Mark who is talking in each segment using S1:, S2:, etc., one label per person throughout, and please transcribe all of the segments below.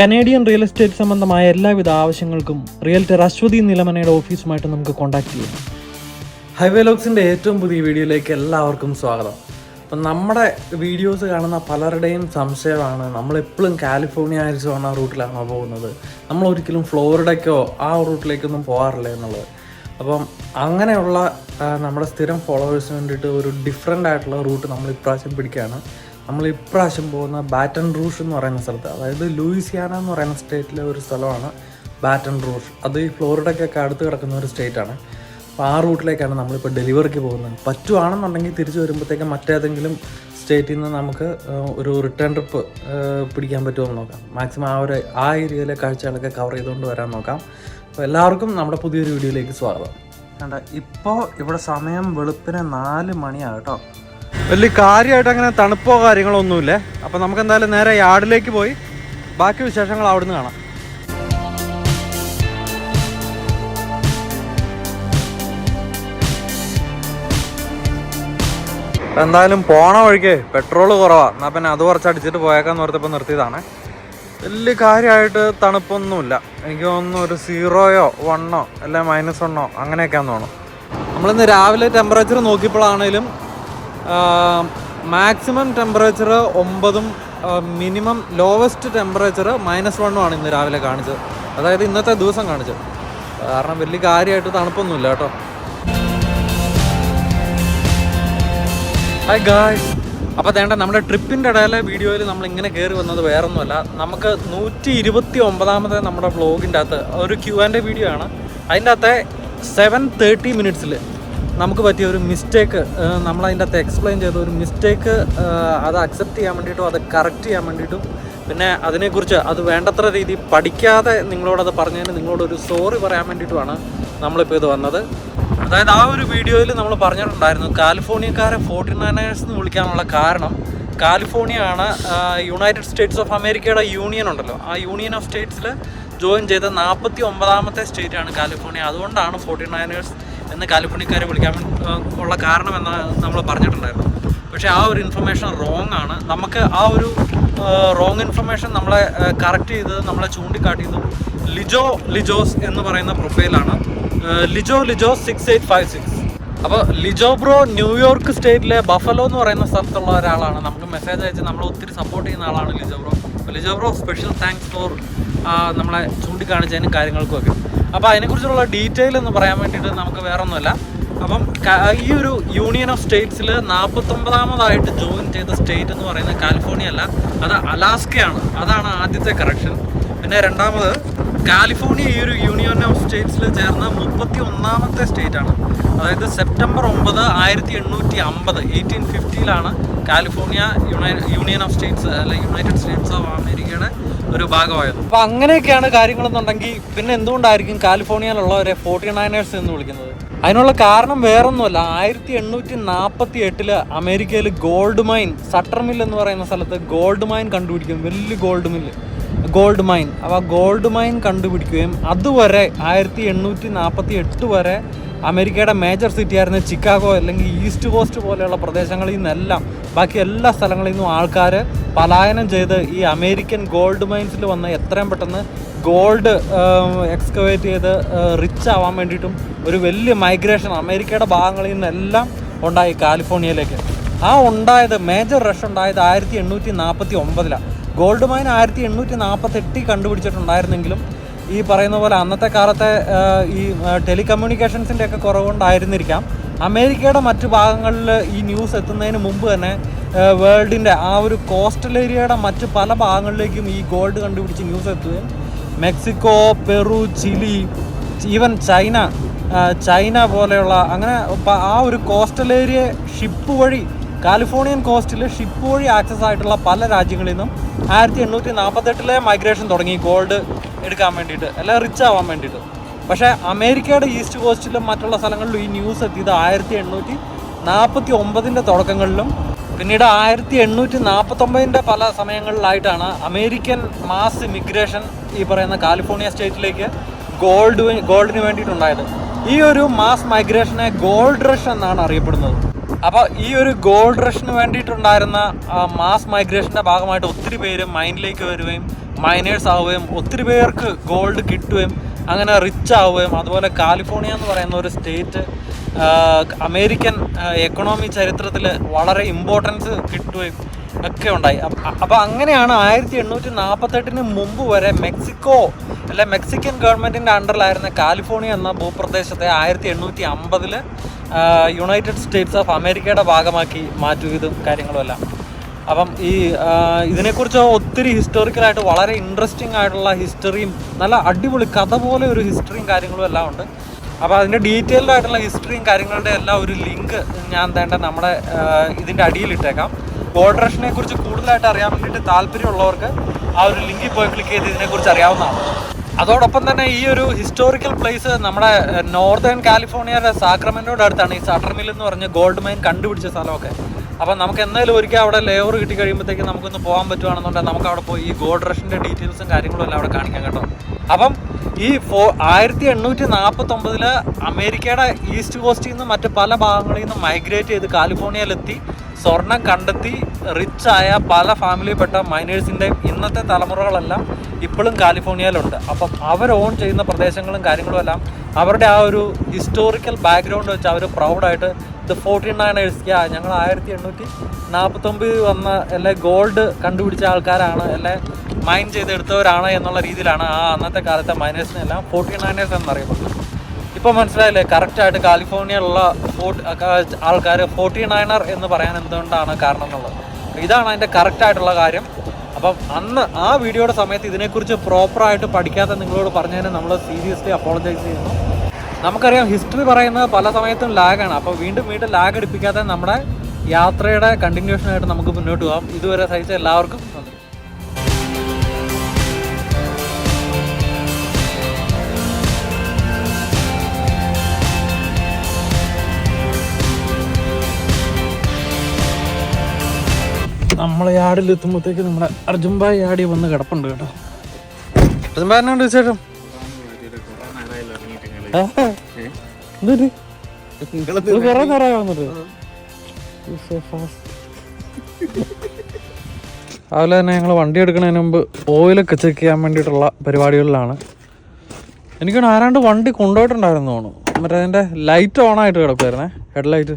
S1: Canadian real estate സംബന്ധമായ എല്ലാവിധ ആവശ്യങ്ങൾക്കും റിയൽറ്റർ അശ്വതി നിലമനയുടെ ഓഫീസുമായിട്ട് നമുക്ക് കോൺടാക്ട് ചെയ്യാം ഹൈവേ ലോക്സിൻ്റെ ഏറ്റവും പുതിയ വീഡിയോയിലേക്ക് എല്ലാവർക്കും സ്വാഗതം അപ്പം നമ്മുടെ വീഡിയോസ് കാണുന്ന പലരുടെയും സംശയമാണ് നമ്മളെപ്പോഴും കാലിഫോർണിയ ആ റൂട്ടിലാണോ പോകുന്നത് നമ്മൾ ഒരിക്കലും ഫ്ലോറിഡയ്ക്കോ ആ റൂട്ടിലേക്കൊന്നും പോകാറില്ല എന്നുള്ളത് അപ്പം അങ്ങനെയുള്ള നമ്മുടെ സ്ഥിരം ഫോളോവേഴ്സിന് വേണ്ടിയിട്ട് ഒരു ഡിഫറെൻ്റ് ആയിട്ടുള്ള റൂട്ട് നമ്മൾ ഇപ്രാവശ്യം പിടിക്കുകയാണ് നമ്മൾ ഇപ്രാവശ്യം പോകുന്ന ബാറ്റൺ റൂഷ് എന്ന് പറയുന്ന സ്ഥലത്ത് അതായത് ലൂയിസിയാന എന്ന് പറയുന്ന സ്റ്റേറ്റിലെ ഒരു സ്ഥലമാണ് ബാറ്റൺ റൂഷ് അത് ഈ ഫ്ലോറിഡയ്ക്കൊക്കെ അടുത്ത് കിടക്കുന്ന ഒരു സ്റ്റേറ്റാണ് അപ്പോൾ ആ റൂട്ടിലേക്കാണ് നമ്മളിപ്പോൾ ഡെലിവറിക്ക് പോകുന്നത് പറ്റുവാണെന്നുണ്ടെങ്കിൽ തിരിച്ചു വരുമ്പോഴത്തേക്കും മറ്റേതെങ്കിലും സ്റ്റേറ്റിൽ നിന്ന് നമുക്ക് ഒരു റിട്ടേൺ ട്രിപ്പ് പിടിക്കാൻ എന്ന് നോക്കാം മാക്സിമം ആ ഒരു ആ ഏരിയയിലെ കാഴ്ചകളൊക്കെ കവർ ചെയ്തുകൊണ്ട് വരാൻ നോക്കാം അപ്പോൾ എല്ലാവർക്കും നമ്മുടെ പുതിയൊരു വീഡിയോയിലേക്ക് സ്വാഗതം കണ്ട ഇപ്പോൾ ഇവിടെ സമയം വെളുപ്പിന് നാല് മണിയാണ് കേട്ടോ വലിയ കാര്യമായിട്ട് അങ്ങനെ തണുപ്പോ കാര്യങ്ങളോ ഒന്നുമില്ലേ അപ്പോൾ നമുക്ക് എന്തായാലും നേരെ യാർഡിലേക്ക് പോയി ബാക്കി വിശേഷങ്ങൾ അവിടുന്ന് കാണാം എന്തായാലും പോണ വഴിക്ക് പെട്രോൾ കുറവാ എന്നാ പിന്നെ അത് കുറച്ച് അടിച്ചിട്ട് പോയേക്കാന്ന് ഓർത്തപ്പോ നിർത്തിയതാണ് വലിയ കാര്യമായിട്ട് തണുപ്പൊന്നുമില്ല എനിക്ക് തോന്നുന്നു ഒരു സീറോയോ വണ്ണോ അല്ലെ മൈനസ് വണ്ണോ അങ്ങനെയൊക്കെയാന്ന് തോന്നുന്നു നമ്മളിന്ന് രാവിലെ ടെമ്പറേച്ചർ നോക്കിയപ്പോഴാണേലും മാക്സിമം ടെമ്പറേച്ചർ ഒമ്പതും മിനിമം ലോവസ്റ്റ് ടെമ്പറേച്ചർ മൈനസ് വണ്ണും ആണ് ഇന്ന് രാവിലെ കാണിച്ചത് അതായത് ഇന്നത്തെ ദിവസം കാണിച്ചത് കാരണം വലിയ കാര്യമായിട്ട് തണുപ്പൊന്നുമില്ല കേട്ടോ ഹായ് ഗായ്സ് അപ്പോൾ തേണ്ട നമ്മുടെ ട്രിപ്പിൻ്റെ ഇടയിലെ വീഡിയോയിൽ നമ്മൾ ഇങ്ങനെ കയറി വന്നത് വേറൊന്നുമല്ല നമുക്ക് നൂറ്റി ഇരുപത്തി ഒമ്പതാമത്തെ നമ്മുടെ വ്ളോഗിൻ്റെ അകത്ത് ഒരു ക്യു ആൻഡ് വീഡിയോ ആണ് അതിൻ്റെ അകത്തെ സെവൻ തേർട്ടി മിനിറ്റ്സിൽ നമുക്ക് പറ്റിയ ഒരു മിസ്റ്റേക്ക് നമ്മളതിൻ്റെ അകത്ത് എക്സ്പ്ലെയിൻ ചെയ്ത ഒരു മിസ്റ്റേക്ക് അത് അക്സെപ്റ്റ് ചെയ്യാൻ വേണ്ടിയിട്ടും അത് കറക്റ്റ് ചെയ്യാൻ വേണ്ടിയിട്ടും പിന്നെ അതിനെക്കുറിച്ച് അത് വേണ്ടത്ര രീതി പഠിക്കാതെ നിങ്ങളോടത് പറഞ്ഞതിന് നിങ്ങളോടൊരു സോറി പറയാൻ വേണ്ടിയിട്ടുമാണ് നമ്മളിപ്പോൾ ഇത് വന്നത് അതായത് ആ ഒരു വീഡിയോയിൽ നമ്മൾ പറഞ്ഞിട്ടുണ്ടായിരുന്നു കാലിഫോർണിയക്കാരെ ഫോർട്ടി നയനേഴ്സ് എന്ന് വിളിക്കാനുള്ള കാരണം കാലിഫോർണിയ ആണ് യുണൈറ്റഡ് സ്റ്റേറ്റ്സ് ഓഫ് അമേരിക്കയുടെ യൂണിയൻ ഉണ്ടല്ലോ ആ യൂണിയൻ ഓഫ് സ്റ്റേറ്റ്സിൽ ജോയിൻ ചെയ്ത നാൽപ്പത്തി ഒമ്പതാമത്തെ സ്റ്റേറ്റാണ് കാലിഫോർണിയ അതുകൊണ്ടാണ് ഫോർട്ടി നയനേഴ്സ് എന്ന് കാലിപ്പണിക്കാരെ വിളിക്കാൻ ഉള്ള കാരണം എന്ന് നമ്മൾ പറഞ്ഞിട്ടുണ്ടായിരുന്നു പക്ഷേ ആ ഒരു ഇൻഫർമേഷൻ റോങ് ആണ് നമുക്ക് ആ ഒരു റോങ് ഇൻഫർമേഷൻ നമ്മളെ കറക്റ്റ് ചെയ്ത് നമ്മളെ ചൂണ്ടിക്കാട്ടിയത് ലിജോ ലിജോസ് എന്ന് പറയുന്ന പ്രൊഫൈലാണ് Lijo Lijos six eight five six അപ്പോൾ ലിജോ ബ്രോ ന്യൂയോർക്ക് സ്റ്റേറ്റിലെ ബഫലോ എന്ന് പറയുന്ന സ്ഥലത്തുള്ള ഒരാളാണ് നമുക്ക് മെസ്സേജ് അയച്ച് നമ്മൾ ഒത്തിരി സപ്പോർട്ട് ചെയ്യുന്ന ആളാണ് ലിജോ ബ്രോ ഫെലിജോ ബ്രോ സ്പെഷ്യൽ താങ്ക്സ് ഫോർ നമ്മളെ ചൂണ്ടിക്കാണിച്ചതിനും കാര്യങ്ങൾക്കുമൊക്കെ അപ്പോൾ അതിനെക്കുറിച്ചുള്ള ഡീറ്റെയിൽ എന്ന് പറയാൻ വേണ്ടിയിട്ട് നമുക്ക് വേറൊന്നുമല്ല അപ്പം ഈ ഒരു യൂണിയൻ ഓഫ് സ്റ്റേറ്റ്സിൽ നാൽപ്പത്തൊമ്പതാമതായിട്ട് ജോയിൻ ചെയ്ത സ്റ്റേറ്റ് എന്ന് പറയുന്നത് കാലിഫോർണിയ അല്ല അത് അലാസ്കയാണ് അതാണ് ആദ്യത്തെ കറക്ഷൻ പിന്നെ രണ്ടാമത് കാലിഫോർണിയ ഈ ഒരു യൂണിയൻ ഓഫ് സ്റ്റേറ്റ്സിൽ ചേർന്ന മുപ്പത്തി ഒന്നാമത്തെ സ്റ്റേറ്റാണ് അതായത് സെപ്റ്റംബർ ഒമ്പത് ആയിരത്തി എണ്ണൂറ്റി അമ്പത് എയ്റ്റീൻ ഫിഫ്റ്റിയിലാണ് കാലിഫോർണിയ യൂണിയൻ ഓഫ് സ്റ്റേറ്റ്സ് അല്ലെ യുണൈറ്റഡ് സ്റ്റേറ്റ്സ് ഓഫ് അമേരിക്കയുടെ ഒരു ഭാഗമായത് അപ്പോൾ അങ്ങനെയൊക്കെയാണ് കാര്യങ്ങളെന്നുണ്ടെങ്കിൽ പിന്നെ എന്തുകൊണ്ടായിരിക്കും കാലിഫോർണിയയിലുള്ളവരെ ഫോർട്ടി നയനേഴ്സ് എന്ന് വിളിക്കുന്നത് അതിനുള്ള കാരണം വേറൊന്നുമല്ല ആയിരത്തി എണ്ണൂറ്റി നാൽപ്പത്തി എട്ടില് അമേരിക്കയിൽ ഗോൾഡ് മൈൻ സട്ടർ മില്ല് എന്ന് പറയുന്ന സ്ഥലത്ത് ഗോൾഡ് മൈൻ കണ്ടുപിടിക്കും വലിയ ഗോൾഡ് മില്ല് ഗോൾഡ് മൈൻ അപ്പം ആ ഗോൾഡ് മൈൻ കണ്ടുപിടിക്കുകയും അതുവരെ ആയിരത്തി എണ്ണൂറ്റി നാൽപ്പത്തി എട്ട് വരെ അമേരിക്കയുടെ മേജർ ആയിരുന്ന ചിക്കാഗോ അല്ലെങ്കിൽ ഈസ്റ്റ് കോസ്റ്റ് പോലെയുള്ള പ്രദേശങ്ങളിൽ നിന്നെല്ലാം ബാക്കി എല്ലാ സ്ഥലങ്ങളിൽ നിന്നും ആൾക്കാർ പലായനം ചെയ്ത് ഈ അമേരിക്കൻ ഗോൾഡ് മൈൻസിൽ വന്ന് എത്രയും പെട്ടെന്ന് ഗോൾഡ് എക്സ്കവേറ്റ് ചെയ്ത് റിച്ച് ആവാൻ വേണ്ടിയിട്ടും ഒരു വലിയ മൈഗ്രേഷൻ അമേരിക്കയുടെ ഭാഗങ്ങളിൽ നിന്നെല്ലാം ഉണ്ടായി കാലിഫോർണിയയിലേക്ക് ആ ഉണ്ടായത് മേജർ റഷ് ഉണ്ടായത് ആയിരത്തി എണ്ണൂറ്റി നാൽപ്പത്തി ഒമ്പതിലാണ് ഗോൾഡ് മൈൻ ആയിരത്തി എണ്ണൂറ്റി നാൽപ്പത്തെട്ടിൽ കണ്ടുപിടിച്ചിട്ടുണ്ടായിരുന്നെങ്കിലും ഈ പറയുന്ന പോലെ അന്നത്തെ കാലത്തെ ഈ ടെലികമ്മ്യൂണിക്കേഷൻസിൻ്റെ ഒക്കെ കുറവുണ്ടായിരുന്നിരിക്കാം അമേരിക്കയുടെ മറ്റു ഭാഗങ്ങളിൽ ഈ ന്യൂസ് എത്തുന്നതിന് മുമ്പ് തന്നെ വേൾഡിൻ്റെ ആ ഒരു കോസ്റ്റൽ ഏരിയയുടെ മറ്റ് പല ഭാഗങ്ങളിലേക്കും ഈ ഗോൾഡ് കണ്ടുപിടിച്ച് ന്യൂസ് എത്തുകയും Mexico Peru Chile even China China പോലെയുള്ള അങ്ങനെ ആ ഒരു കോസ്റ്റൽ ഏരിയ ഷിപ്പ് വഴി കാലിഫോർണിയൻ കോസ്റ്റിൽ ഷിപ്പ് വഴി ആക്സസ് ആയിട്ടുള്ള പല രാജ്യങ്ങളിൽ നിന്നും ആയിരത്തി എണ്ണൂറ്റി നാൽപ്പത്തെട്ടിലെ മൈഗ്രേഷൻ തുടങ്ങി ഗോൾഡ് എടുക്കാൻ വേണ്ടിയിട്ട് അല്ല റിച്ച് ആവാൻ വേണ്ടിയിട്ട് പക്ഷേ അമേരിക്കയുടെ ഈസ്റ്റ് കോസ്റ്റിലും മറ്റുള്ള സ്ഥലങ്ങളിലും ഈ ന്യൂസ് എത്തിയത് ആയിരത്തി എണ്ണൂറ്റി നാൽപ്പത്തി ഒമ്പതിൻ്റെ തുടക്കങ്ങളിലും പിന്നീട് ആയിരത്തി എണ്ണൂറ്റി നാൽപ്പത്തൊമ്പതിൻ്റെ പല സമയങ്ങളിലായിട്ടാണ് അമേരിക്കൻ മാസ് ഇമിഗ്രേഷൻ ഈ പറയുന്ന കാലിഫോർണിയ സ്റ്റേറ്റിലേക്ക് ഗോൾഡ് ഗോൾഡിന് വേണ്ടിയിട്ടുണ്ടായത് ഈ ഒരു മാസ് മൈഗ്രേഷനെ ഗോൾഡ് റഷ് എന്നാണ് അറിയപ്പെടുന്നത് അപ്പോൾ ഈ ഒരു ഗോൾഡ് റഷിന് വേണ്ടിയിട്ടുണ്ടായിരുന്ന മാസ് മൈഗ്രേഷൻ്റെ ഭാഗമായിട്ട് ഒത്തിരി പേര് മൈനിലേക്ക് വരുകയും മൈനേഴ്സ് ആവുകയും ഒത്തിരി പേർക്ക് ഗോൾഡ് കിട്ടുകയും അങ്ങനെ റിച്ച് ആവുകയും അതുപോലെ കാലിഫോർണിയ എന്ന് പറയുന്ന ഒരു സ്റ്റേറ്റ് അമേരിക്കൻ എക്കണോമി ചരിത്രത്തിൽ വളരെ ഇമ്പോർട്ടൻസ് കിട്ടുകയും ഒക്കെ ഉണ്ടായി അപ്പോൾ അങ്ങനെയാണ് ആയിരത്തി എണ്ണൂറ്റി നാൽപ്പത്തെട്ടിന് മുമ്പ് വരെ മെക്സിക്കോ അല്ലെ മെക്സിക്കൻ ഗവൺമെൻറ്റിൻ്റെ അണ്ടറിലായിരുന്ന കാലിഫോർണിയ എന്ന ഭൂപ്രദേശത്തെ ആയിരത്തി എണ്ണൂറ്റി അമ്പതിൽ യുണൈറ്റഡ് സ്റ്റേറ്റ്സ് ഓഫ് അമേരിക്കയുടെ ഭാഗമാക്കി മാറ്റും ഇതും കാര്യങ്ങളുമെല്ലാം അപ്പം ഈ ഇതിനെക്കുറിച്ച് ഒത്തിരി ഹിസ്റ്റോറിക്കലായിട്ട് വളരെ ഇൻട്രസ്റ്റിംഗ് ആയിട്ടുള്ള ഹിസ്റ്ററിയും നല്ല അടിപൊളി കഥ പോലെ ഒരു ഹിസ്റ്ററിയും കാര്യങ്ങളും എല്ലാം ഉണ്ട് അപ്പോൾ അതിൻ്റെ ഡീറ്റെയിൽഡ് ആയിട്ടുള്ള ഹിസ്റ്ററിയും കാര്യങ്ങളുടെ എല്ലാം ഒരു ലിങ്ക് ഞാൻ തേണ്ട നമ്മുടെ ഇതിൻ്റെ അടിയിലിട്ടേക്കാം കോഡറേഷനെ കുറിച്ച് കൂടുതലായിട്ട് അറിയാൻ വേണ്ടിട്ട് താല്പര്യമുള്ളവർക്ക് ആ ഒരു ലിങ്കിൽ പോയി ക്ലിക്ക് ചെയ്ത് ഇതിനെക്കുറിച്ച് അറിയാവുന്നതാണ് അതോടൊപ്പം തന്നെ ഈ ഒരു ഹിസ്റ്റോറിക്കൽ പ്ലേസ് നമ്മുടെ നോർത്തേൺ കാലിഫോർണിയയുടെ സാക്രമെൻറ്റോട് അടുത്താണ് ഈ സട്ടർ എന്ന് പറഞ്ഞ ഗോൾഡ് മൈൻ കണ്ടുപിടിച്ച സ്ഥലമൊക്കെ അപ്പം നമുക്ക് എന്തായാലും ഒരിക്കൽ അവിടെ ലേവർ കിട്ടി കഴിയുമ്പോഴത്തേക്ക് നമുക്കൊന്ന് പോകാൻ പറ്റുവാണെന്നുണ്ടെങ്കിൽ നമുക്ക് അവിടെ പോയി ഈ ഗോൾഡ് റഷിൻ്റെ ഡീറ്റെയിൽസും കാര്യങ്ങളും എല്ലാം അവിടെ കാണിക്കാം കേട്ടോ അപ്പം ഈ ഫോ ആയിരത്തി എണ്ണൂറ്റി നാൽപ്പത്തൊമ്പതിൽ അമേരിക്കയുടെ ഈസ്റ്റ് കോസ്റ്റിൽ നിന്ന് മറ്റ് പല ഭാഗങ്ങളിൽ നിന്ന് മൈഗ്രേറ്റ് ചെയ്ത് കാലിഫോർണിയയിലെത്തി സ്വർണം കണ്ടെത്തി റിച്ച് ആയ പല ഫാമിലിയിൽപ്പെട്ട മൈനേഴ്സിൻ്റെയും ഇന്നത്തെ തലമുറകളെല്ലാം ഇപ്പോഴും കാലിഫോർണിയയിലുണ്ട് അപ്പം അവർ ഓൺ ചെയ്യുന്ന പ്രദേശങ്ങളും കാര്യങ്ങളും എല്ലാം അവരുടെ ആ ഒരു ഹിസ്റ്റോറിക്കൽ ബാക്ക്ഗ്രൗണ്ട് വെച്ച് അവർ പ്രൗഡായിട്ട് ദ ഫോർട്ടി നയനേഴ്സ് യാ ഞങ്ങൾ ആയിരത്തി എണ്ണൂറ്റി നാൽപ്പത്തൊമ്പത് വന്ന അല്ലെ ഗോൾഡ് കണ്ടുപിടിച്ച ആൾക്കാരാണ് അല്ലെ മൈൻ ചെയ്തെടുത്തവരാണ് എന്നുള്ള രീതിയിലാണ് ആ അന്നത്തെ കാലത്തെ മൈനേഴ്സിനെല്ലാം ഫോർട്ടി നയനേഴ്സ് എന്നറിയപ്പെടുന്നത് ഇപ്പോൾ മനസ്സിലായില്ലേ കറക്റ്റായിട്ട് കാലിഫോർണിയയിലുള്ള ഫോർട്ട് ആൾക്കാർ ഫോർട്ടി നയനർ എന്ന് പറയാൻ എന്തുകൊണ്ടാണ് കാരണം എന്നുള്ളത് ഇതാണ് അതിൻ്റെ കറക്റ്റായിട്ടുള്ള കാര്യം അപ്പം അന്ന് ആ വീഡിയോയുടെ സമയത്ത് ഇതിനെക്കുറിച്ച് പ്രോപ്പറായിട്ട് പഠിക്കാത്ത നിങ്ങളോട് പറഞ്ഞതിന് നമ്മൾ സീരിയസ്ലി അപ്പോളജൈസ് ചെയ്യുന്നു നമുക്കറിയാം ഹിസ്റ്ററി പറയുന്നത് പല സമയത്തും ലാഗാണ് അപ്പോൾ വീണ്ടും വീണ്ടും ലാഗ് അടിപ്പിക്കാതെ നമ്മുടെ യാത്രയുടെ കണ്ടിന്യൂഷനായിട്ട് നമുക്ക് മുന്നോട്ട് പോകാം ഇതുവരെ സഹിച്ച എല്ലാവർക്കും നമ്മളെ എത്തുമ്പോഴത്തേക്ക് നമ്മുടെ അർജുൻബായ് യാർഡിൽ വന്ന് കിടപ്പുണ്ട് കേട്ടോ അർജുൻബായനുണ്ട് വിശേഷം അതുപോലെ തന്നെ ഞങ്ങൾ വണ്ടി എടുക്കുന്നതിന് മുമ്പ് ഓയിലൊക്കെ ചെക്ക് ചെയ്യാൻ വേണ്ടിയിട്ടുള്ള പരിപാടികളിലാണ് എനിക്കാണ് ആരാണ്ട് വണ്ടി കൊണ്ടുപോയിട്ടുണ്ടായിരുന്നു തോന്നുന്നു മറ്റേ അതിൻ്റെ ലൈറ്റ് ഓൺ ആയിട്ട് കിടക്കുമായിരുന്നേ ഹെഡ് ലൈറ്റ്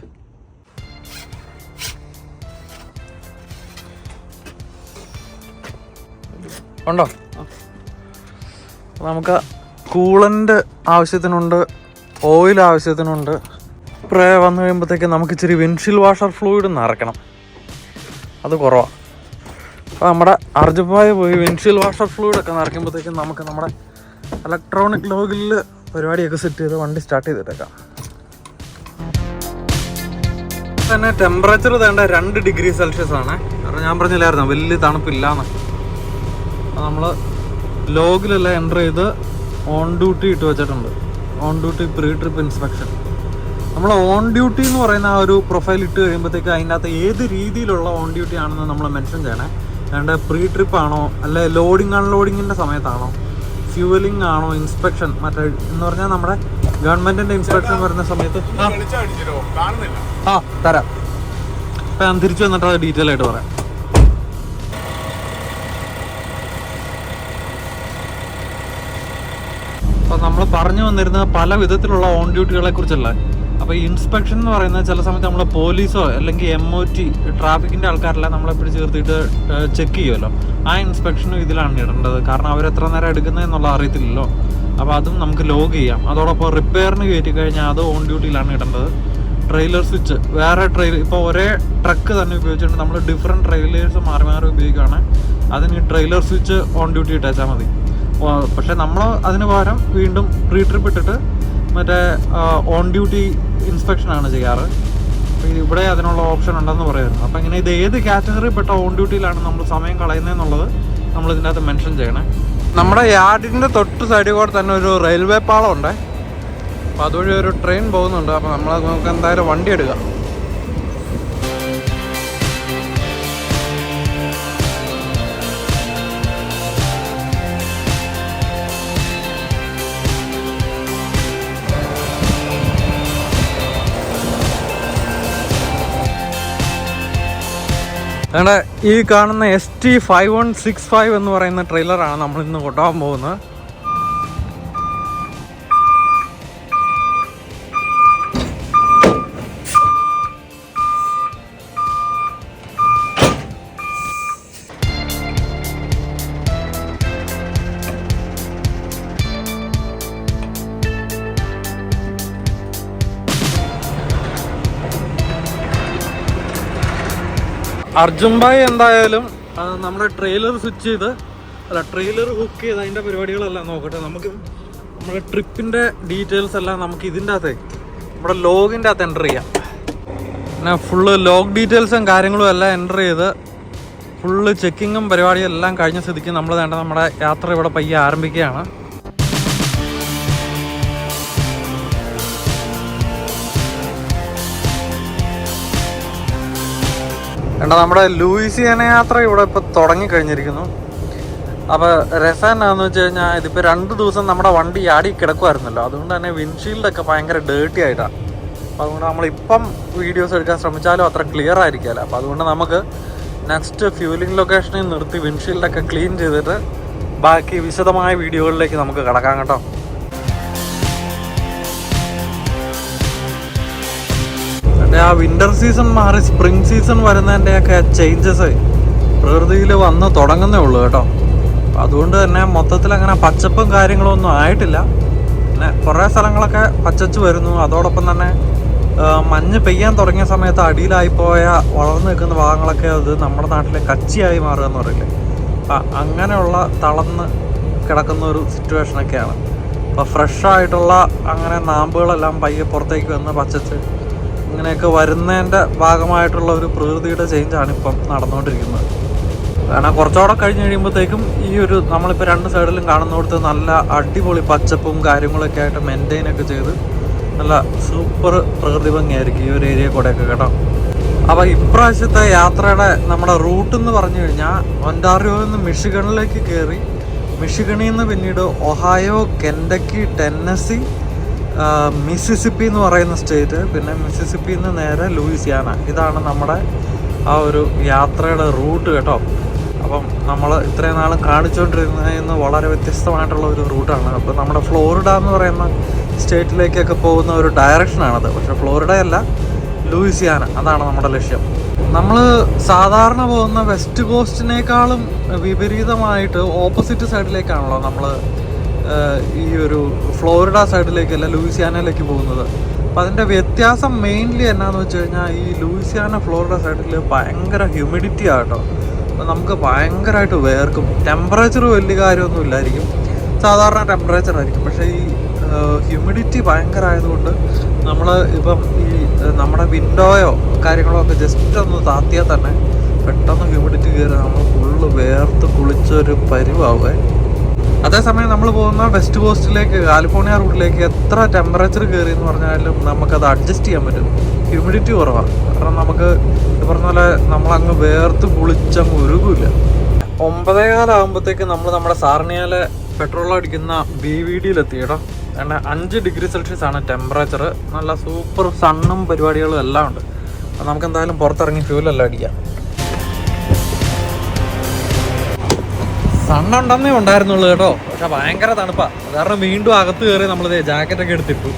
S1: ഉണ്ടോ നമുക്ക് കൂളൻ്റ് ആവശ്യത്തിനുണ്ട് ഓയിൽ ആവശ്യത്തിനുണ്ട് പ്രേ വന്നു കഴിയുമ്പോഴത്തേക്ക് നമുക്ക് ഇച്ചിരി വിൻഷിൽ വാഷർ ഫ്ലൂയിഡ് നിറക്കണം അത് കുറവാണ് അപ്പോൾ നമ്മുടെ അർജുപായ പോയി വിൻഷിൽ വാഷർ ഫ്ലൂയിഡൊക്കെ നിറയ്ക്കുമ്പോഴത്തേക്കും നമുക്ക് നമ്മുടെ ഇലക്ട്രോണിക് ലോഗിൽ പരിപാടിയൊക്കെ സെറ്റ് ചെയ്ത് വണ്ടി സ്റ്റാർട്ട് ചെയ്തിട്ടേക്കാം തന്നെ ടെമ്പറേച്ചർ തേണ്ട രണ്ട് ഡിഗ്രി സെൽഷ്യസ് ആണ് കാരണം ഞാൻ പറഞ്ഞില്ലായിരുന്നു വലിയ തണുപ്പില്ല നമ്മൾ ലോഗിലെല്ലാം എൻ്റർ ചെയ്ത് ഓൺ ഡ്യൂട്ടി ഇട്ട് വെച്ചിട്ടുണ്ട് on duty pre trip inspection നമ്മൾ ഓൺ ഡ്യൂട്ടി എന്ന് പറയുന്ന ആ ഒരു പ്രൊഫൈൽ ഇട്ട് കഴിയുമ്പോഴത്തേക്ക് അതിൻ്റെ അകത്ത് ഏത് രീതിയിലുള്ള ഓൺ ഡ്യൂട്ടി ആണെന്ന് നമ്മൾ മെൻഷൻ ചെയ്യണേ അല്ലാണ്ട് പ്രീ ട്രിപ്പ് ആണോ അല്ലെ ലോഡിങ് അൺലോഡിങ്ങിൻ്റെ സമയത്താണോ ഫ്യൂവലിംഗ് ആണോ ഇൻസ്പെക്ഷൻ മറ്റേ എന്ന് പറഞ്ഞാൽ നമ്മുടെ ഗവൺമെന്റിന്റെ ഇൻസ്പെക്ഷൻ വരുന്ന സമയത്ത് ആ തരാം അപ്പം ഞാൻ തിരിച്ചു വന്നിട്ട് അത് ഡീറ്റെയിൽ ആയിട്ട് പറയാം അപ്പോൾ നമ്മൾ പറഞ്ഞു വന്നിരുന്ന പല വിധത്തിലുള്ള ഓൺ ഡ്യൂട്ടികളെ കുറിച്ചല്ല അപ്പോൾ ഇൻസ്പെക്ഷൻ എന്ന് പറയുന്നത് ചില സമയത്ത് നമ്മൾ പോലീസോ അല്ലെങ്കിൽ എം ഒ ടി ട്രാഫിക്കിൻ്റെ ആൾക്കാരെല്ലാം നമ്മളെ പിടിച്ച് ചേർത്തിട്ട് ചെക്ക് ചെയ്യുമല്ലോ ആ ഇൻസ്പെക്ഷനും ഇതിലാണ് ഇടേണ്ടത് കാരണം അവരെത്ര നേരം എടുക്കുന്നതെന്നുള്ള അറിയത്തില്ലല്ലോ അപ്പോൾ അതും നമുക്ക് ലോഗ് ചെയ്യാം അതോടൊപ്പം റിപ്പയറിന് കയറ്റി കഴിഞ്ഞാൽ അത് ഓൺ ഡ്യൂട്ടിയിലാണ് ഇടേണ്ടത് ട്രെയിലർ സ്വിച്ച് വേറെ ട്രെയിൽ ഇപ്പോൾ ഒരേ ട്രക്ക് തന്നെ ഉപയോഗിച്ചിട്ടുണ്ട് നമ്മൾ ഡിഫറെൻറ്റ് ട്രെയിലേഴ്സ് മാറി മാറി ഉപയോഗിക്കുകയാണ് അതിന് ട്രെയിലർ സ്വിച്ച് ഓൺ ഡ്യൂട്ടി ഇട്ടേച്ചാൽ മതി പക്ഷേ നമ്മൾ അതിന് പകരം വീണ്ടും പ്രീ ട്രിപ്പ് ഇട്ടിട്ട് മറ്റേ ഓൺ ഡ്യൂട്ടി ഇൻസ്പെക്ഷനാണ് ചെയ്യാറ് ഇവിടെ അതിനുള്ള ഓപ്ഷൻ ഉണ്ടെന്ന് പറയുന്നത് അപ്പോൾ ഇങ്ങനെ ഇത് ഏത് കാറ്റഗറി പെട്ട ഓൺ ഡ്യൂട്ടിയിലാണ് നമ്മൾ സമയം കളയുന്നതെന്നുള്ളത് നമ്മൾ ഇതിനകത്ത് മെൻഷൻ ചെയ്യണേ നമ്മുടെ യാർഡിൻ്റെ തൊട്ട് സൈഡിൽ കൂടെ തന്നെ ഒരു റെയിൽവേ പാളം ഉണ്ട് അപ്പോൾ അതുവഴി ഒരു ട്രെയിൻ പോകുന്നുണ്ട് അപ്പോൾ നമ്മൾ നമുക്ക് എന്തായാലും വണ്ടി എടുക്കാം അങ്ങനെ ഈ കാണുന്ന S T five one six five എന്ന് പറയുന്ന ട്രെയിലറാണ് നമ്മളിന്ന് കൊണ്ടുപോകാൻ പോകുന്നത് അർജുൻ ഭായ് എന്തായാലും നമ്മുടെ ട്രെയിലർ സ്വിച്ച് ചെയ്ത് അല്ല ട്രെയിലർ ഹുക്ക് ചെയ്ത് അതിൻ്റെ പരിപാടികളെല്ലാം നോക്കട്ടെ നമുക്ക് നമ്മുടെ ട്രിപ്പിൻ്റെ ഡീറ്റെയിൽസ് എല്ലാം നമുക്ക് ഇതിൻ്റെ അകത്ത് നമ്മുടെ ലോഗിൻ്റെ അകത്ത് എൻ്റർ ചെയ്യാം പിന്നെ ഫുള്ള് ലോഗ് ഡീറ്റെയിൽസും കാര്യങ്ങളും എല്ലാം എൻ്റർ ചെയ്ത് ഫുള്ള് ചെക്കിങ്ങും പരിപാടിയും എല്ലാം കഴിഞ്ഞ സ്ഥിതിക്ക് നമ്മൾ വേണ്ട നമ്മുടെ യാത്ര ഇവിടെ പയ്യെ ആരംഭിക്കുകയാണ് കണ്ട നമ്മുടെ ലൂയിസിയാന യാത്ര ഇവിടെ തുടങ്ങി തുടങ്ങിക്കഴിഞ്ഞിരിക്കുന്നു അപ്പോൾ രസം എന്നാന്ന് വെച്ച് കഴിഞ്ഞാൽ ഇതിപ്പോൾ രണ്ട് ദിവസം നമ്മുടെ വണ്ടി ആടി കിടക്കുമായിരുന്നല്ലോ അതുകൊണ്ട് തന്നെ വിൻഷീൽഡൊക്കെ ഭയങ്കര ഡേർട്ടി ആയിട്ടാണ് അപ്പോൾ അതുകൊണ്ട് നമ്മളിപ്പം വീഡിയോസ് എടുക്കാൻ ശ്രമിച്ചാലും അത്ര ക്ലിയർ ആയിരിക്കില്ല അപ്പോൾ അതുകൊണ്ട് നമുക്ക് നെക്സ്റ്റ് ഫ്യൂലിംഗ് ലൊക്കേഷനിൽ നിർത്തി വിൻഷീൽഡൊക്കെ ക്ലീൻ ചെയ്തിട്ട് ബാക്കി വിശദമായ വീഡിയോകളിലേക്ക് നമുക്ക് കിടക്കാം കേട്ടോ ആ വിന്റർ സീസൺ മാറി സ്പ്രിംഗ് സീസൺ വരുന്നതിൻ്റെയൊക്കെ ചേഞ്ചസ് പ്രകൃതിയിൽ വന്ന് തുടങ്ങുന്നേ ഉള്ളൂ കേട്ടോ അതുകൊണ്ട് തന്നെ മൊത്തത്തിൽ അങ്ങനെ പച്ചപ്പും കാര്യങ്ങളൊന്നും ആയിട്ടില്ല പിന്നെ കുറേ സ്ഥലങ്ങളൊക്കെ പച്ചച്ച് വരുന്നു അതോടൊപ്പം തന്നെ മഞ്ഞ് പെയ്യാൻ തുടങ്ങിയ സമയത്ത് അടിയിലായിപ്പോയ വളർന്നു നിൽക്കുന്ന ഭാഗങ്ങളൊക്കെ അത് നമ്മുടെ നാട്ടിലെ കച്ചിയായി മാറുക എന്ന് പറയില്ലേ അപ്പം അങ്ങനെയുള്ള തളർന്ന് കിടക്കുന്ന ഒരു സിറ്റുവേഷനൊക്കെയാണ് അപ്പോൾ ഫ്രഷ് ആയിട്ടുള്ള അങ്ങനെ നാമ്പുകളെല്ലാം പയ്യെ പുറത്തേക്ക് വന്ന് പച്ചച്ച് ഇങ്ങനെയൊക്കെ വരുന്നതിൻ്റെ ഭാഗമായിട്ടുള്ള ഒരു പ്രകൃതിയുടെ ചേഞ്ചാണ് ഇപ്പം നടന്നുകൊണ്ടിരിക്കുന്നത് കാരണം കുറച്ചുകൂടെ കഴിഞ്ഞ് കഴിയുമ്പോഴത്തേക്കും ഈ ഒരു നമ്മളിപ്പോൾ രണ്ട് സൈഡിലും കാണുന്നിടത്ത് നല്ല അടിപൊളി പച്ചപ്പും കാര്യങ്ങളൊക്കെ ആയിട്ട് മെയിൻറ്റെയിൻ ഒക്കെ ചെയ്ത് നല്ല സൂപ്പർ പ്രകൃതി ഭംഗിയായിരിക്കും ഈ ഒരു ഏരിയ കൂടെയൊക്കെ കേട്ടോ അപ്പോൾ ഇപ്രാവശ്യത്തെ യാത്രയുടെ നമ്മുടെ റൂട്ട് എന്ന് പറഞ്ഞു കഴിഞ്ഞാൽ ഒൻറ്റാറിയോയിൽ നിന്ന് മിഷിഗണിലേക്ക് കയറി മിഷിഗണിൽ നിന്ന് പിന്നീട് ഒഹായോ കെൻഡക്കി ടെന്നസി മിസിസിപ്പി എന്ന് പറയുന്ന സ്റ്റേറ്റ് പിന്നെ മിസിസിപ്പിയിൽ നിന്ന് നേരെ ലൂയിസിയാന ഇതാണ് നമ്മുടെ ആ ഒരു യാത്രയുടെ റൂട്ട് കേട്ടോ അപ്പം നമ്മൾ ഇത്രയും നാളും കാണിച്ചുകൊണ്ടിരുന്നതെന്ന് വളരെ വ്യത്യസ്തമായിട്ടുള്ള ഒരു റൂട്ടാണ് അപ്പം നമ്മുടെ ഫ്ലോറിഡ എന്ന് പറയുന്ന സ്റ്റേറ്റിലേക്കൊക്കെ പോകുന്ന ഒരു ഡയറക്ഷനാണത് പക്ഷേ ഫ്ലോറിഡ അല്ല ലൂയിസിയാന അതാണ് നമ്മുടെ ലക്ഷ്യം നമ്മൾ സാധാരണ പോകുന്ന വെസ്റ്റ് കോസ്റ്റിനേക്കാളും വിപരീതമായിട്ട് ഓപ്പോസിറ്റ് സൈഡിലേക്കാണല്ലോ നമ്മൾ ഈ ഒരു ഫ്ലോറിഡ സൈഡിലേക്ക് അല്ല ലൂയിസിയാനയിലേക്ക് പോകുന്നത് അപ്പം അതിൻ്റെ വ്യത്യാസം മെയിൻലി എന്നാന്ന് വെച്ച് കഴിഞ്ഞാൽ ഈ ലൂയിസിയാന ഫ്ലോറിഡ സൈഡിൽ ഭയങ്കര ഹ്യൂമിഡിറ്റി ആട്ടോ അപ്പം നമുക്ക് ഭയങ്കരമായിട്ട് വേർക്കും ടെമ്പറേച്ചർ വലിയ കാര്യമൊന്നും ഇല്ലായിരിക്കും സാധാരണ ടെമ്പറേച്ചർ ആയിരിക്കും പക്ഷേ ഈ ഹ്യൂമിഡിറ്റി ഭയങ്കര ആയതുകൊണ്ട് നമ്മൾ ഇപ്പം ഈ നമ്മുടെ വിൻഡോയോ കാര്യങ്ങളോ ഒക്കെ ജസ്റ്റ് ഒന്ന് താത്തിയാൽ തന്നെ പെട്ടെന്ന് ഹ്യൂമിഡിറ്റി കയറി നമ്മൾ ഫുള്ള് വേർത്ത് കുളിച്ചൊരു പരിവാവേ അതേസമയം നമ്മൾ പോകുന്ന വെസ്റ്റ് കോസ്റ്റിലേക്ക് കാലിഫോർണിയ റൂട്ടിലേക്ക് എത്ര ടെമ്പറേച്ചർ കയറി എന്ന് പറഞ്ഞാലും നമുക്കത് അഡ്ജസ്റ്റ് ചെയ്യാൻ പറ്റും ഹ്യൂമിഡിറ്റി കുറവാണ് കാരണം നമുക്ക് ഈ പറഞ്ഞ പോലെ നമ്മളങ്ങ് വേർത്ത് കുളിച്ചങ്ങ് ഒരുക്കില്ല ഒമ്പതേ കാലാകുമ്പോഴത്തേക്ക് നമ്മൾ നമ്മുടെ സാറിനിയാലെ പെട്രോൾ അടിക്കുന്ന ബി വി ഡിയിലെത്തി കേട്ടോ കാരണം അഞ്ച് ഡിഗ്രി സെൽഷ്യസ് ആണ് ടെമ്പറേച്ചർ നല്ല സൂപ്പർ സണ്ണും പരിപാടികളും എല്ലാം ഉണ്ട് അപ്പം നമുക്ക് എന്തായാലും പുറത്തിറങ്ങി ഫ്യൂലെല്ലാം അടിക്കാം സണ്ണുണ്ടെന്നേ ഉണ്ടായിരുന്നുള്ളു കേട്ടോ പക്ഷെ ഭയങ്കര തണുപ്പാ കാരണം വീണ്ടും അകത്ത് കയറി നമ്മൾ ജാക്കറ്റൊക്കെ എടുത്തിട്ടു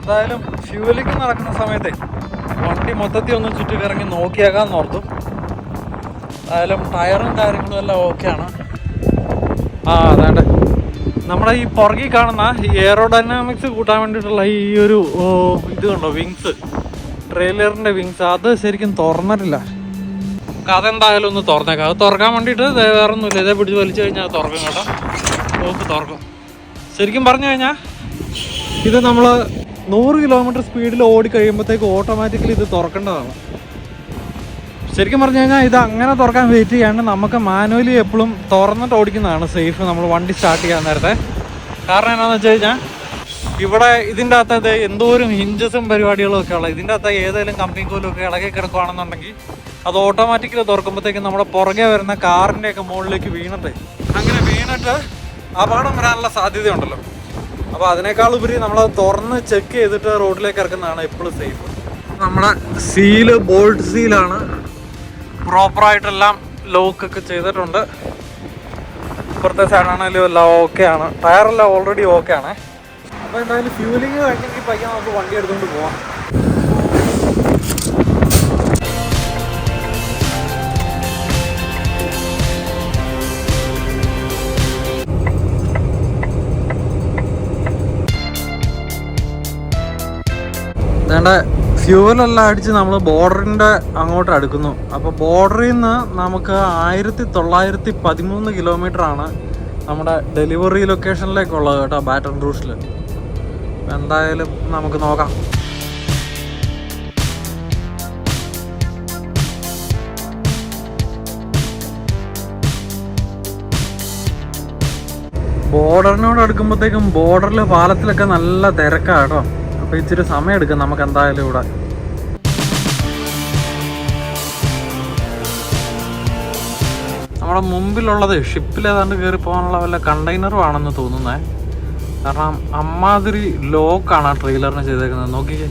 S1: എന്തായാലും ഫ്യൂലിക്ക് നടക്കുന്ന സമയത്തെ വണ്ടി മൊത്തത്തിൽ ഒന്ന് ചുറ്റി കറങ്ങി നോക്കിയേക്കാന്ന് ഓർത്തു എന്തായാലും ടയറും കാര്യങ്ങളും എല്ലാം ഓക്കെയാണ് ആ അതാണ്ട് നമ്മുടെ ഈ പുറകിൽ കാണുന്ന ഈ എയറോഡൈനാമിക്സ് കൂട്ടാൻ വേണ്ടിയിട്ടുള്ള ഈ ഒരു ഇത് കണ്ടോ വിങ്സ് ട്രെയിലറിൻ്റെ വിങ്സ് അത് ശരിക്കും തുറന്നിട്ടില്ല അതെന്തായാലും ഒന്ന് തുറന്നേക്കാം അത് തുറക്കാൻ വേണ്ടിയിട്ട് വേറെ ഇല്ല ഇതേ പിടിച്ച് വലിച്ചു കഴിഞ്ഞാൽ അത് തുറക്കും കേട്ടോ നോക്ക് തുറക്കും ശരിക്കും പറഞ്ഞു കഴിഞ്ഞാൽ ഇത് നമ്മൾ നൂറ് കിലോമീറ്റർ സ്പീഡിൽ ഓടി ഓട്ടോമാറ്റിക്കലി ഇത് തുറക്കേണ്ടതാണ് ശരിക്കും പറഞ്ഞു കഴിഞ്ഞാൽ ഇത് അങ്ങനെ തുറക്കാൻ വെയിറ്റ് ചെയ്യാണ്ട് നമുക്ക് മാനുവലി എപ്പോഴും തുറന്നിട്ട് ഓടിക്കുന്നതാണ് സേഫ് നമ്മൾ വണ്ടി സ്റ്റാർട്ട് ചെയ്യാൻ നേരത്തെ കാരണം എന്താണെന്ന് വെച്ച് കഴിഞ്ഞാൽ ഇവിടെ ഇതിൻ്റെ അകത്ത് എന്തോരം ഹിഞ്ചസും പരിപാടികളും ഒക്കെ ഉള്ളത് ഇതിൻ്റെ അകത്ത് ഏതെങ്കിലും കമ്പിക്കോലും ഒക്കെ ഇളകി കിടക്കുകയാണെന്നുണ്ടെങ്കിൽ അത് ഓട്ടോമാറ്റിക്കലി തുറക്കുമ്പോഴത്തേക്കും നമ്മുടെ പുറകെ വരുന്ന കാറിൻ്റെ ഒക്കെ മുകളിലേക്ക് വീണിട്ട് അങ്ങനെ വീണിട്ട് അപകടം വരാനുള്ള സാധ്യതയുണ്ടല്ലോ അപ്പോൾ അതിനേക്കാൾ ഉപരി നമ്മൾ തുറന്ന് ചെക്ക് ചെയ്തിട്ട് റോഡിലേക്ക് ഇറക്കുന്നതാണ് എപ്പോഴും സേഫ് നമ്മുടെ സീല് ബോൾട്ട് സീലാണ് പ്രോപ്പറായിട്ടെല്ലാം ലോക്കൊക്കെ ചെയ്തിട്ടുണ്ട് ഇപ്പുറത്തെ സൈഡാണെങ്കിലും എല്ലാം ഓക്കെ ആണ് ടയറെല്ലാം ഓൾറെഡി ഓക്കെ ആണ് അപ്പോൾ എന്തായാലും ഫ്യൂലിംഗ് കഴിഞ്ഞെങ്കിൽ പയ്യൻ നമുക്ക് വണ്ടി എടുത്തുകൊണ്ട് പോവാം വേണ്ട ഫ്യൂവലെല്ലാം അടിച്ച് നമ്മൾ ബോർഡറിൻ്റെ അങ്ങോട്ട് അടുക്കുന്നു അപ്പോൾ ബോർഡറിൽ നിന്ന് നമുക്ക് ആയിരത്തി തൊള്ളായിരത്തി പതിമൂന്ന് കിലോമീറ്ററാണ് നമ്മുടെ ഡെലിവറി ലൊക്കേഷനിലേക്കുള്ളത് കേട്ടോ ബാറ്റൺ റൂട്ടിൽ എന്തായാലും നമുക്ക് നോക്കാം ബോർഡറിനോട് അടുക്കുമ്പോഴത്തേക്കും ബോർഡറിൽ പാലത്തിലൊക്കെ നല്ല തിരക്കാണ് കേട്ടോ അപ്പോൾ ഇച്ചിരി സമയം എടുക്കും നമുക്ക് എന്തായാലും ഇവിടെ നമ്മുടെ മുമ്പിലുള്ളത് ഷിപ്പിലേതാണ്ട് കയറി പോകാനുള്ള വല്ല കണ്ടെയ്നറും ആണെന്ന് തോന്നുന്നേ കാരണം അമ്മാതിരി ലോക്കാണ് ആ ട്രെയിലറിന് ചെയ്തേക്കുന്നത് നോക്കിക്കേ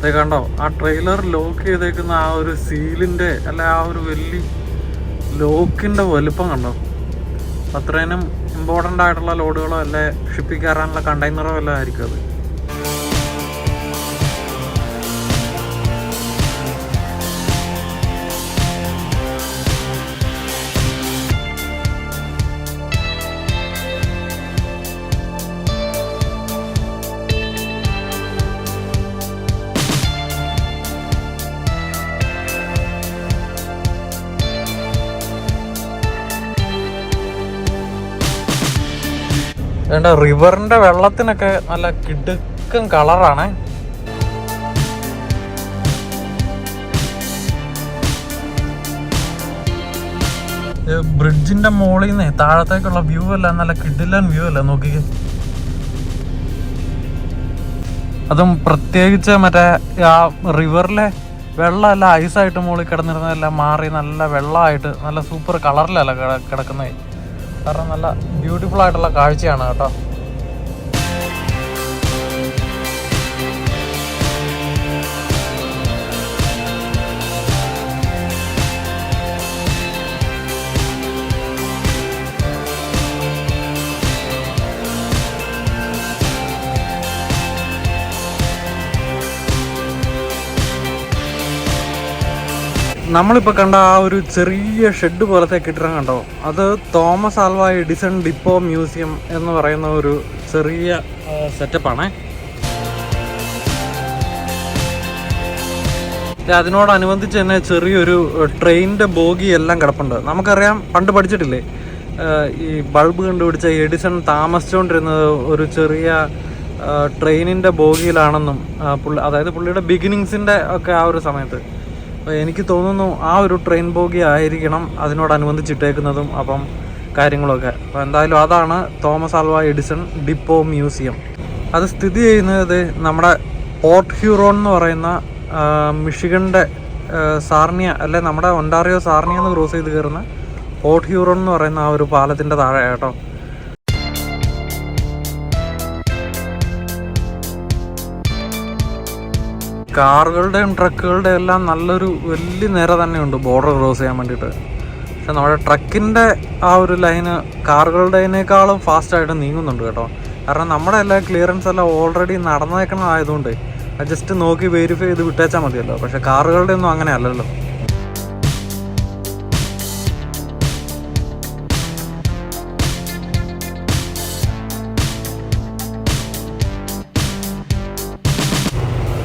S1: ഇത് കണ്ടോ ആ ട്രെയിലർ ലോക്ക് ചെയ്തേക്കുന്ന ആ ഒരു സീലിൻ്റെ അല്ല ആ ഒരു വലിയ ലോക്കിൻ്റെ വലുപ്പം കണ്ടോ അത്രയും ഇമ്പോർട്ടൻ്റ് ആയിട്ടുള്ള ലോഡുകളോ അല്ലെ ഷിപ്പിൽ കയറാനുള്ള കണ്ടെയ്നറോ അല്ല ആയിരിക്കും അത് രണ്ട് റിവറിന്റെ വെള്ളത്തിനൊക്കെ നല്ല കിടുക്കും കളറാണ് ബ്രിഡ്ജിന്റെ മുകളിൽ നിന്ന് താഴത്തേക്കുള്ള വ്യൂ അല്ല നല്ല കിടിലൻ വ്യൂ അല്ല നോക്കിക്കേ അതും പ്രത്യേകിച്ച് മറ്റേ ആ റിവറിലെ വെള്ളമല്ല ഐസായിട്ട് മുകളിൽ കിടന്നിരുന്നതെല്ലാം മാറി നല്ല വെള്ളമായിട്ട് നല്ല സൂപ്പർ കളറിലല്ല കിടക്കുന്നത് കാരണം നല്ല ബ്യൂട്ടിഫുൾ ആയിട്ടുള്ള കാഴ്ചയാണ് കേട്ടോ നമ്മളിപ്പോൾ കണ്ട ആ ഒരു ചെറിയ ഷെഡ് പോലത്തെ കെട്ടിടം കണ്ടോ അത് Thomas Alva Edison depot museum എന്ന് പറയുന്ന ഒരു ചെറിയ സെറ്റപ്പാണ് അതിനോടനുബന്ധിച്ച് തന്നെ ചെറിയൊരു ട്രെയിനിൻ്റെ ബോഗി എല്ലാം കിടപ്പുണ്ട് നമുക്കറിയാം പണ്ട് പഠിച്ചിട്ടില്ലേ ഈ ബൾബ് കണ്ടുപിടിച്ച എഡിസൺ താമസിച്ചുകൊണ്ടിരുന്നത് ഒരു ചെറിയ ട്രെയിനിൻ്റെ ബോഗിയിലാണെന്നും പുള്ളി അതായത് പുള്ളിയുടെ ബിഗിനിങ്സിൻ്റെ ഒക്കെ ആ ഒരു സമയത്ത് എനിക്ക് തോന്നുന്നു ആ ഒരു ട്രെയിൻ ബോഗി ആയിരിക്കണം അതിനോടനുബന്ധിച്ചിട്ടേക്കുന്നതും അപ്പം കാര്യങ്ങളൊക്കെ അപ്പോൾ എന്തായാലും അതാണ് Thomas Alva Edison depot museum അത് സ്ഥിതി ചെയ്യുന്നത് നമ്മുടെ പോർട്ട് ഹ്യൂറോൺ എന്ന് പറയുന്ന മിഷിഗണിൻ്റെ സാർണിയ അല്ലെ നമ്മുടെ ഒണ്ടാറിയോ സാർണിയ എന്ന് ക്രോസ് ചെയ്ത് കയറുന്ന പോർട്ട് ഹ്യൂറോൺ എന്ന് പറയുന്ന ആ ഒരു പാലത്തിൻ്റെ താഴെ കേട്ടോ കാറുകളുടെയും ട്രക്കുകളുടെയും എല്ലാം നല്ലൊരു വലിയ നിര തന്നെയുണ്ട് ബോർഡർ ക്രോസ് ചെയ്യാൻ വേണ്ടിയിട്ട് പക്ഷെ നമ്മുടെ ട്രക്കിൻ്റെ ആ ഒരു ലൈന് കാറുകളുടേതിനേക്കാളും ഫാസ്റ്റായിട്ട് നീങ്ങുന്നുണ്ട് കേട്ടോ കാരണം നമ്മുടെ എല്ലാ ക്ലിയറൻസ് എല്ലാം ഓൾറെഡി നടന്നേക്കണമായതുകൊണ്ട് ജസ്റ്റ് നോക്കി വെരിഫൈ ചെയ്ത് വിട്ടേച്ചാൽ മതിയല്ലോ പക്ഷേ കാറുകളുടെ ഒന്നും അങ്ങനെ അല്ലല്ലോ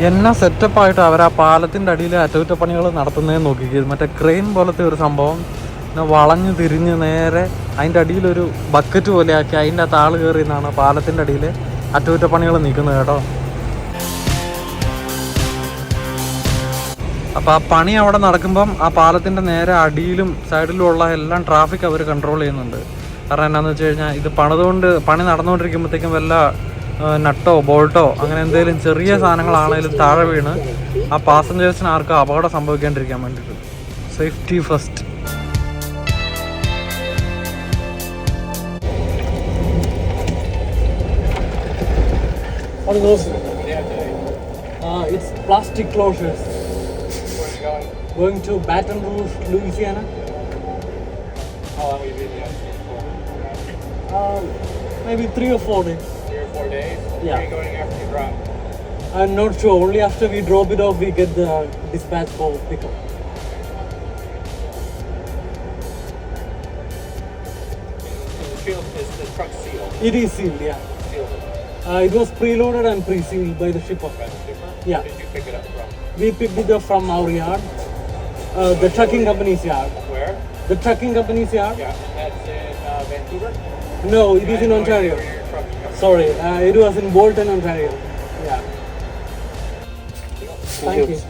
S1: എന്നാ സെറ്റപ്പായിട്ട് അവർ ആ പാലത്തിൻ്റെ അടിയിൽ അറ്റകുറ്റപ്പണികൾ നടത്തുന്നതെന്ന് നോക്കിക്കുക മറ്റേ ക്രെയിൻ പോലത്തെ ഒരു സംഭവം പിന്നെ വളഞ്ഞു തിരിഞ്ഞ് നേരെ അതിൻ്റെ അടിയിലൊരു ബക്കറ്റ് പോലെ ആക്കി അതിൻ്റെ താള് കയറി നിന്നാണ് പാലത്തിൻ്റെ അടിയിൽ അറ്റകുറ്റപ്പണികൾ നിൽക്കുന്നത് കേട്ടോ അപ്പോൾ ആ പണി അവിടെ നടക്കുമ്പം ആ പാലത്തിൻ്റെ നേരെ അടിയിലും സൈഡിലുമുള്ള എല്ലാം ട്രാഫിക് അവർ കൺട്രോൾ ചെയ്യുന്നുണ്ട് കാരണം എന്നാന്ന് വെച്ച് കഴിഞ്ഞാൽ ഇത് പണിതുകൊണ്ട് പണി നടന്നുകൊണ്ടിരിക്കുമ്പോഴത്തേക്കും വല്ല നട്ടോ ബോൾട്ടോ അങ്ങനെ എന്തെങ്കിലും ചെറിയ സാധനങ്ങളാണെങ്കിലും താഴെ വീണ് ആ പാസഞ്ചേഴ്സിന് ആർക്കും അപകടം സംഭവിക്കാണ്ടിരിക്കാൻ വേണ്ടിയിട്ട് safety first uh, uh, Maybe three or four days. four days. Yeah. Where are you going after you drop? I'm not sure. Only after we drop it off, we get the dispatch for pickup. Is the truck sealed? It is sealed, yeah. Sealed. Uh, it was preloaded and pre-sealed by the shipper. By the shipper? Yeah. did you pick it up from? We picked it up from our yard, uh, the trucking company's yard. Where? The trucking company's yard. Yeah, and that's in uh, Vancouver. No, it is in Ontario. Sorry, uh, it was in Bolton, Ontario. Yeah. Thank you.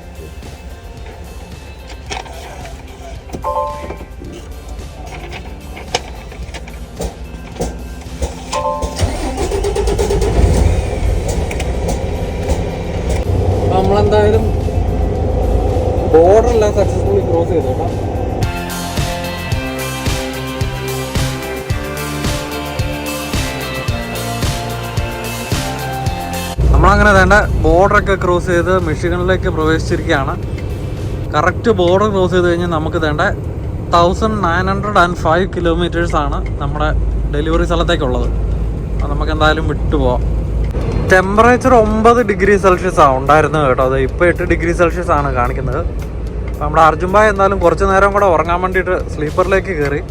S1: അങ്ങനെ തന്നെ ബോർഡറൊക്കെ cross ചെയ്ത് മിഷിഗണിലേക്ക് പ്രവേശിച്ചിരിക്കുകയാണ് correct border cross ചെയ്ത് കഴിഞ്ഞാൽ നമുക്ക് തേണ്ട thousand nine hundred and five കിലോമീറ്റേഴ്സാണ് നമ്മുടെ ഡെലിവറി സ്ഥലത്തേക്കുള്ളത് അത് നമുക്ക് എന്തായാലും വിട്ടുപോവാം ടെമ്പറേച്ചർ ഒമ്പത് ഡിഗ്രി സെൽഷ്യസാണ് ഉണ്ടായിരുന്നത് കേട്ടോ അത് ഇപ്പോൾ എട്ട് ഡിഗ്രി സെൽഷ്യസ് ആണ് കാണിക്കുന്നത് അപ്പോൾ നമ്മുടെ അർജുൻ ഭായ് എന്തായാലും കുറച്ച് നേരം കൂടെ ഉറങ്ങാൻ വേണ്ടിയിട്ട് സ്ലീപ്പറിലേക്ക് കയറി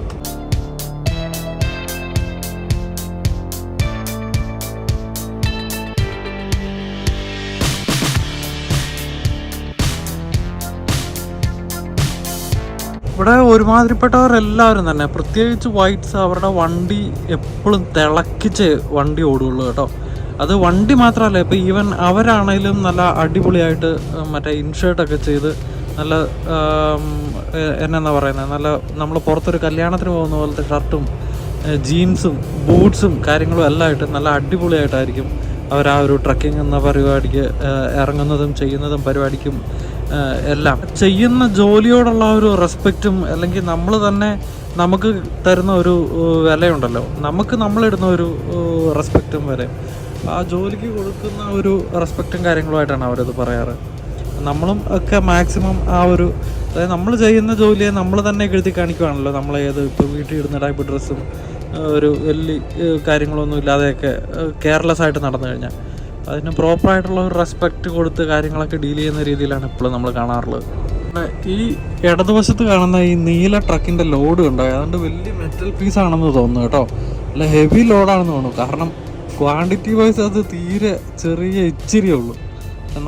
S1: ഇവിടെ എല്ലാവരും തന്നെ പ്രത്യേകിച്ച് വൈറ്റ്സ് അവരുടെ വണ്ടി എപ്പോഴും തിളക്കിച്ച് വണ്ടി ഓടുകയുള്ളൂ കേട്ടോ അത് വണ്ടി മാത്രമല്ല ഇപ്പോൾ ഈവൻ അവരാണേലും നല്ല അടിപൊളിയായിട്ട് മറ്റേ ഇൻഷേർട്ടൊക്കെ ചെയ്ത് നല്ല എന്നെന്നാ പറയുന്നത് നല്ല നമ്മൾ പുറത്തൊരു കല്യാണത്തിന് പോകുന്ന പോലത്തെ ഷർട്ടും ജീൻസും ബൂട്ട്സും കാര്യങ്ങളും എല്ലാം ആയിട്ട് നല്ല അടിപൊളിയായിട്ടായിരിക്കും അവർ ആ ഒരു ട്രക്കിംഗ് എന്ന പരിപാടിക്ക് ഇറങ്ങുന്നതും ചെയ്യുന്നതും പരിപാടിക്കും എല്ലാം ചെയ്യുന്ന ജോലിയോടുള്ള ഒരു റെസ്പെക്റ്റും അല്ലെങ്കിൽ നമ്മൾ തന്നെ നമുക്ക് തരുന്ന ഒരു വിലയുണ്ടല്ലോ നമുക്ക് നമ്മളിടുന്ന ഒരു റെസ്പെക്റ്റും വരെ ആ ജോലിക്ക് കൊടുക്കുന്ന ഒരു റെസ്പെക്റ്റും കാര്യങ്ങളുമായിട്ടാണ് അവരത് പറയാറ് നമ്മളും ഒക്കെ മാക്സിമം ആ ഒരു അതായത് നമ്മൾ ചെയ്യുന്ന ജോലിയെ നമ്മൾ തന്നെ കെഴുതി കാണിക്കുവാണല്ലോ നമ്മളേത് ഇപ്പോൾ വീട്ടിൽ ഇടുന്ന ടൈപ്പ് ഡ്രസ്സും ഒരു വലിയ കാര്യങ്ങളൊന്നും ഇല്ലാതെയൊക്കെ കെയർലെസ് ആയിട്ട് നടന്നു കഴിഞ്ഞാൽ അതിന് പ്രോപ്പറായിട്ടുള്ള ഒരു റെസ്പെക്റ്റ് കൊടുത്ത് കാര്യങ്ങളൊക്കെ ഡീൽ ചെയ്യുന്ന രീതിയിലാണ് ഇപ്പോഴും നമ്മൾ കാണാറുള്ളത് ഈ ഇടതുവശത്ത് കാണുന്ന ഈ നീല ട്രക്കിൻ്റെ ലോഡ് ഉണ്ട് അതുകൊണ്ട് വലിയ മെറ്റൽ പീസ് ആണെന്ന് തോന്നുന്നു കേട്ടോ അല്ല ഹെവി ലോഡാണെന്ന് തോന്നുന്നു കാരണം ക്വാണ്ടിറ്റി വൈസ് അത് തീരെ ചെറിയ ഇച്ചിരിയേ ഉള്ളൂ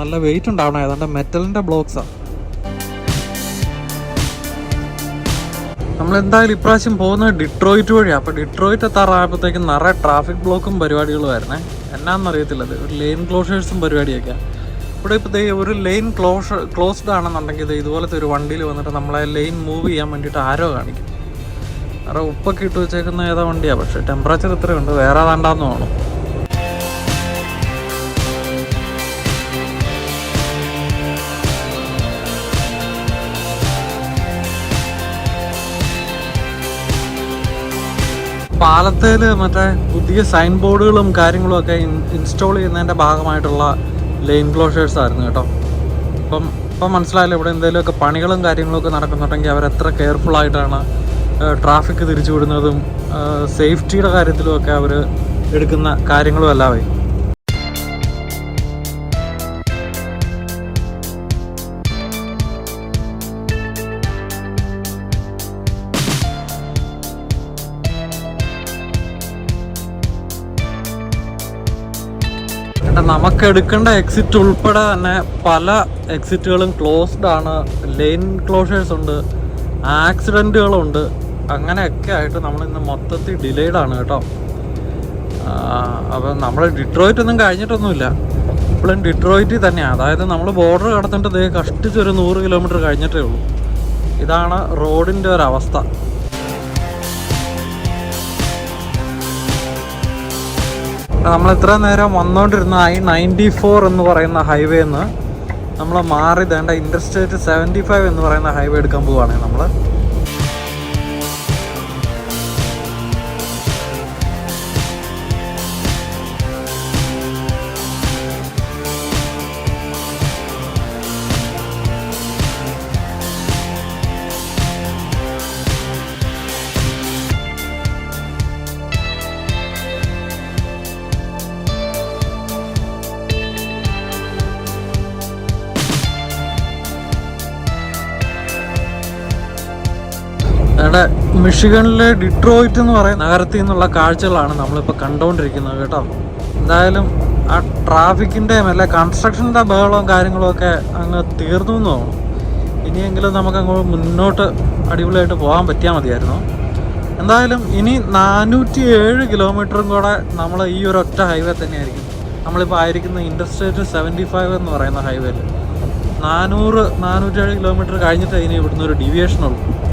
S1: നല്ല വെയിറ്റ് ഉണ്ടാവണം ഏതാണ്ട് മെറ്റലിൻ്റെ ബ്ലോക്സാണ് നമ്മൾ എന്തായാലും ഇപ്രാവശ്യം പോകുന്നത് ഡിട്രോയിറ്റ് വഴിയാണ് അപ്പോൾ ഡിട്രോയിറ്റ് എത്താറായപ്പോഴത്തേക്കും നിറയെ ട്രാഫിക് ബ്ലോക്കും പരിപാടികളും ആയിരുന്നേ എന്നാന്നറിയത്തില്ല അത് ഒരു ലെയിൻ ക്ലോഷേഴ്സും പരിപാടിയൊക്കെ ഇവിടെ ഇപ്പോൾ ഒരു ലെയിൻ ക്ലോഷ് ക്ലോസ്ഡ് ആണെന്നുണ്ടെങ്കിൽ ഇതുപോലത്തെ ഒരു വണ്ടിയിൽ വന്നിട്ട് നമ്മളെ ലെയിൻ മൂവ് ചെയ്യാൻ വേണ്ടിയിട്ട് ആരോ കാണിക്കും വേറെ ഉപ്പൊക്കെ ഇട്ട് വെച്ചേക്കുന്ന ഏതാ വണ്ടിയാണ് പക്ഷേ ടെമ്പറേച്ചർ ഇത്രയുണ്ട് വേറെ ഏതാണ്ടാന്ന് തോന്നും പാലത്തേല് മറ്റേ പുതിയ സൈൻ ബോർഡുകളും കാര്യങ്ങളും ഒക്കെ ഇൻസ്റ്റാൾ ചെയ്യുന്നതിന്റെ ഭാഗമായിട്ടുള്ള ലെയിൻ ക്ലോഷേഴ്സ് ആയിരുന്നു കേട്ടോ അപ്പം ഇപ്പം മനസ്സിലായല്ലോ ഇവിടെ എന്തെങ്കിലുമൊക്കെ പണികളും കാര്യങ്ങളും ഒക്കെ നടക്കുന്നുണ്ടെങ്കിൽ അവർ എത്ര കെയർഫുൾ ആയിട്ടാണ് ട്രാഫിക് തിരിച്ചു വിടുന്നതും സേഫ്റ്റിയുടെ ഒക്കെ അവർ എടുക്കുന്ന കാര്യങ്ങളും എല്ലാമായി നമുക്ക് എടുക്കേണ്ട എക്സിറ്റ് ഉൾപ്പെടെ തന്നെ പല എക്സിറ്റുകളും ക്ലോസ്ഡ് ആണ് ലെയിൻ ക്ലോഷേഴ്സ് ഉണ്ട് ആക്സിഡൻറ്റുകളുണ്ട് അങ്ങനെയൊക്കെ ആയിട്ട് നമ്മൾ ഇന്ന് മൊത്തത്തിൽ ഡിലേഡ് ആണ് കേട്ടോ അപ്പം നമ്മൾ ഡിട്രോയിറ്റ് ഒന്നും കഴിഞ്ഞിട്ടൊന്നുമില്ല ഇപ്പോഴും ഡിട്രോയിറ്റിൽ തന്നെയാണ് അതായത് നമ്മൾ ബോർഡർ കടന്നിട്ട് കഷ്ടിച്ച് ഒരു നൂറ് കിലോമീറ്റർ കഴിഞ്ഞിട്ടേ ഉള്ളൂ ഇതാണ് റോഡിൻ്റെ ഒരവസ്ഥ നമ്മൾ ഇത്ര നേരം വന്നുകൊണ്ടിരുന്ന ഐ നയൻറ്റി ഫോർ എന്ന് പറയുന്ന ഹൈവേന്ന് നമ്മൾ മാറി തേണ്ട ഇൻ്റർസ്റ്റേറ്റ് സെവൻറ്റി ഫൈവ് എന്ന് പറയുന്ന ഹൈവേ എടുക്കാൻ പോവുകയാണെങ്കിൽ നമ്മൾ മിഷിഗണിലെ ഡിട്രോയിറ്റ് എന്ന് പറയുന്ന നഗരത്തിൽ നിന്നുള്ള കാഴ്ചകളാണ് നമ്മളിപ്പോൾ കണ്ടുകൊണ്ടിരിക്കുന്നത് കേട്ടോ എന്തായാലും ആ ട്രാഫിക്കിൻ്റെയും അല്ലെ കൺസ്ട്രക്ഷൻ്റെ ബഹളവും കാര്യങ്ങളും ഒക്കെ അങ്ങ് തീർന്നു എന്ന് തോന്നുന്നു ഇനിയെങ്കിലും നമുക്ക് മുന്നോട്ട് അടിപൊളിയായിട്ട് പോകാൻ പറ്റിയാൽ മതിയായിരുന്നു എന്തായാലും ഇനി നാനൂറ്റി ഏഴ് കിലോമീറ്ററും കൂടെ നമ്മൾ ഈ ഒരു ഒറ്റ ഹൈവേ തന്നെയായിരിക്കും നമ്മളിപ്പോൾ ആയിരിക്കുന്ന ഇൻ്റർസ്റ്റേറ്റ് സെവൻറ്റി ഫൈവ് എന്ന് പറയുന്ന ഹൈവേയിൽ നാനൂറ് ഏഴ് കിലോമീറ്റർ കഴിഞ്ഞിട്ട് ഇനി ഇവിടുന്ന് ഒരു ഡീവിയേഷൻ